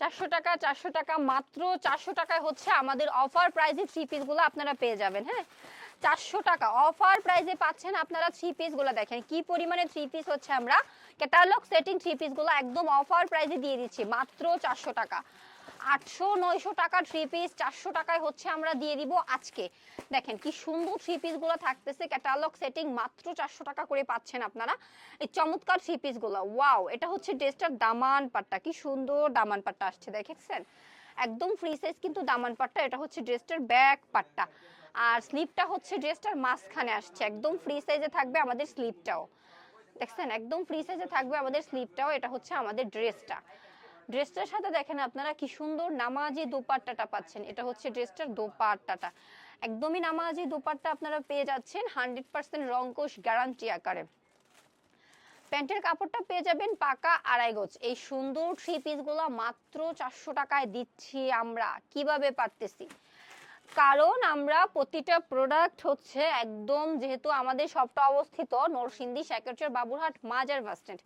চারশো টাকা চারশো টাকা মাত্র। চারশো টাকায় হচ্ছে আমাদের অফার প্রাইজে থ্রি পিসগুলো আপনারা পেয়ে যাবেন হ্যাঁ? চারশো টাকা অফার প্রাইজে পাচ্ছেন আপনারা থ্রি পিসগুলো দেখেন। কি পরিমাণে থ্রি পিস হচ্ছে আমরা? ক্যাটালগ সেটিং থ্রি পিসগুলো একদম অফার প্রাইজে দিয়ে দিচ্ছি, মাত্র চারশো টাকা। আটশো, নয়শো টাকা থ্রি পিস চারশো টাকায় হচ্ছে আমরা দিয়ে দিব আজকে। দেখেন কি সুন্দর থ্রি পিসগুলো থাকতেছে ক্যাটালগ সেটিং মাত্র চারশো টাকা করে পাচ্ছেন আপনারা। এই চমৎকার থ্রি পিসগুলো ওয়াও এটা হচ্ছে ড্রেসটার দামান পাট্টা, কি সুন্দর দামান পাট্টা আসছে, দেখেছেন? একদম ফ্রি সাইজ কিন্তু দামান পাট্টা, এটা হচ্ছে ড্রেসটার ব্যাক পাট্টা। আর স্লিপটা হচ্ছে ড্রেসটার মাঝখানে আসছে, একদম ফ্রি সাইজে থাকবে আমাদের স্লিপটাও দেখছেন? একদম ফ্রি সাইজে থাকবে আমাদের স্লিপটাও এটা হচ্ছে আমাদের ড্রেসটা। ড্রেসটার সাথে দেখেন আপনারা কি সুন্দর নামাজি দোপাট্টাটা পাচ্ছেন। এটা হচ্ছে ড্রেসটার দোপাট্টাটা। একদমই নামাজি দোপাট্টা আপনারা পেয়ে যাচ্ছেন, হান্ড্রেড পার্সেন্ট রঙ্কোশ গ্যারান্টি আকারে। প্যান্টের কাপড়টা পেয়ে যাবেন পাকা আড়াই গজ এই সুন্দর থ্রি পিসগুলো মাত্র চারশো টাকায় দিচ্ছি আমরা। কীভাবে পারতেছি? কারণ আমরা প্রতিটা প্রোডাক্ট হচ্ছে একদম যেহেতু আমাদের সবটা অবস্থিত নরসিংদী শ্যাকেরচর বাবুরহাট, মাজার বাস স্ট্যান্ড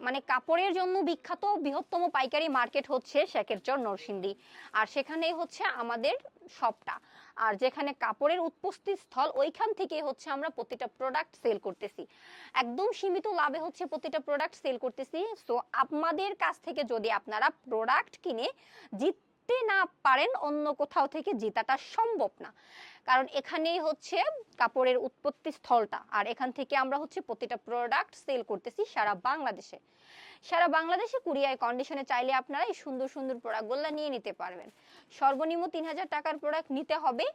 মানে কাপড়ের জন্য বিখ্যাত বৃহত্তম পাইকারি মার্কেট হচ্ছে শেখেরচর নরসিংদী। আর সেখানেই হচ্ছে আমাদের শপটা। আর যেখানে কাপড়ের উৎপত্তি স্থল, ওইখান থেকে হচ্ছে আমরা প্রতিটা প্রোডাক্ট সেল করতেছি। একদম সীমিত লাভে হচ্ছে প্রতিটা প্রোডাক্ট সেল করতেছি। সো আপনাদের কাছ থেকে যদি আপনারা প্রোডাক্ট কিনে জিততে না পারেন, অন্য কোথাও থেকে জেতাটা সম্ভব না। কারণ এখানেই হচ্ছে কাপড়ের উৎপত্তি স্থলটা। আর এখান থেকে আমরা হচ্ছে প্রতিটা প্রোডাক্ট সেল করতেছি সারা বাংলাদেশে। সারা বাংলাদেশে কুরিয়ার কন্ডিশনে চাইলে আপনারা এই সুন্দর সুন্দর প্রোডাক্টগুলো নিয়ে নিতে পারবেন। সর্বনিম্ন তিন হাজার টাকার প্রোডাক্ট নিতে হবে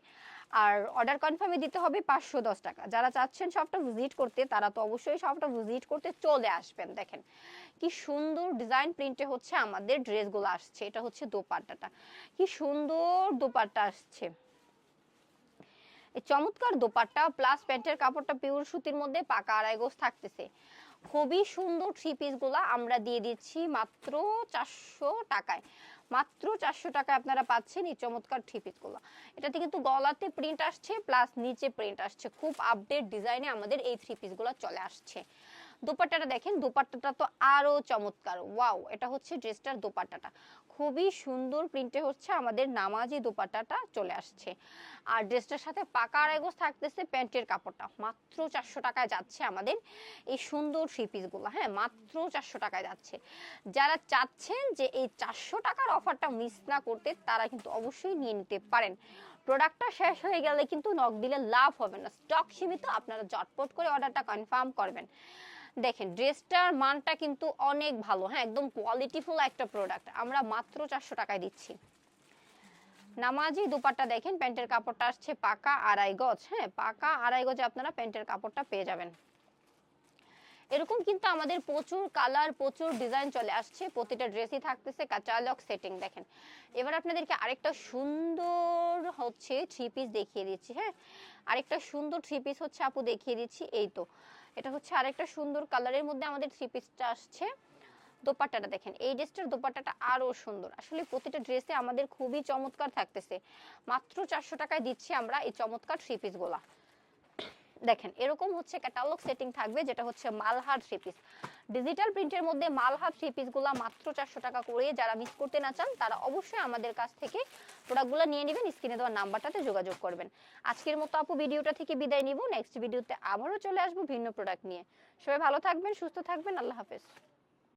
আর অর্ডার কনফার্মে দিতে হবে পাঁচশো দশ টাকা। যারা চাচ্ছেন সবটা ভিজিট করতে, তারা তো অবশ্যই সবটা ভিজিট করতে চলে আসবেন। দেখেন কি সুন্দর ডিজাইন প্রিন্টে হচ্ছে আমাদের ড্রেসগুলো আসছে। এটা হচ্ছে দোপাট্টাটা। কি সুন্দর দোপাট্টা আসছে। এই চমৎকার দোপাট্টা প্লাস প্যান্টের কাপড়টা পিওর সুতির মধ্যে পাকা আড়াই গোজ থাকতেছে। খুবই সুন্দর থ্রি পিসগুলো আমরা দিয়ে দিচ্ছি মাত্র চারশো টাকায়। মাত্র চারশো টাকায় আপনারা পাচ্ছেন এই চমৎকার থ্রি পিসগুলো এটাতে কিন্তু গলাতে প্রিন্ট আসছে প্লাস নিচে প্রিন্ট আসছে। খুব আপডেট ডিজাইনে আমাদের এই থ্রি পিসগুলো চলে আসছে। দোপাট্টাটা দেখেন, দোপাট্টাটা তো আরও চমৎকার। ওয়াও, এটা হচ্ছে ড্রেসটার দোপাট্টাটা। খুবই সুন্দর প্রিন্টে হচ্ছে আমাদের নামাজি দোপাট্টাটা চলে আসছে। আর ড্রেসটার সাথে পাকা আড়াইগোজ থাকতেছে প্যান্টের কাপড়টা। মাত্র চারশো টাকায় যাচ্ছে আমাদের এই সুন্দর থ্রি পিসগুলো হ্যাঁ মাত্র চারশো টাকায় যাচ্ছে। যারা চাচ্ছেন যে এই চারশো টাকার অফারটা মিস না করতে, তারা কিন্তু অবশ্যই নিয়ে নিতে পারেন। প্রোডাক্টটা শেষ হয়ে গেলে কিন্তু নক দিলে লাভ হবে না। স্টক সীমিত, আপনারা জটপট করে অর্ডারটা কনফার্ম করবেন। দেখেন, ড্রেসটার মানটা কিন্তু অনেক ভালো। হ্যাঁ একদম কোয়ালিটিফুল একটা প্রোডাক্ট আমরা মাত্র চারশো টাকায় দিচ্ছি। নামাজি দুপাট্টা দেখেন, প্যান্টের কাপড়টা আসছে পাকা আড়াই গজ। হ্যাঁ পাকা আড়াই গজে আপনারা প্যান্টের কাপড়টা পেয়ে যাবেন। এরকম কিন্তু আমাদের প্রচুর কালার প্রচুর ডিজাইন চলে আসছে। প্রতিটা ড্রেসই থাকতেছে কাচালক সেটিং দেখেন। এবার আপনাদেরকে আরেকটা সুন্দর হচ্ছে থ্রি পিস দেখিয়ে দিচ্ছি হ্যাঁ? আরেকটা সুন্দর থ্রি পিস হচ্ছে আপু দেখিয়ে দিচ্ছি, এই তো। এটা হচ্ছে আরেকটা সুন্দর কালারের মধ্যে আমাদের থ্রি পিসটা আসছে। দোপাট্টাটা দেখেন, এই ড্রেসটার দোপাট্টাটা আরও সুন্দর। আসলে প্রতিটা ড্রেসে আমাদের খুবই চমৎকার থাকতেছে। মাত্র চারশো টাকায় দিচ্ছি আমরা এই চমৎকার থ্রি পিসগুলা দেখেন, এরকম হচ্ছে ক্যাটালগ সেটিং থাকবে, যেটা হচ্ছে মালহার থ্রি পিস ডিজিটাল প্রিন্টের মধ্যে মালহার থ্রি পিসগুলো মাত্র চারশো টাকা করে যারা মিস করতে না চান, তারা অবশ্যই আমাদের কাছ থেকে প্রোডাক্টগুলো নিয়ে নেবেন স্ক্রিনে দেওয়া নাম্বারটাতে যোগাযোগ করবেন। আজকের মতো আপু, ভিডিওটা থেকে বিদায় নিব। নেক্সট ভিডিওতে আবারও চলে আসব ভিন্ন প্রোডাক্ট নিয়ে। সবাই ভালো থাকবেন, সুস্থ থাকবেন, আল্লাহ হাফেজ।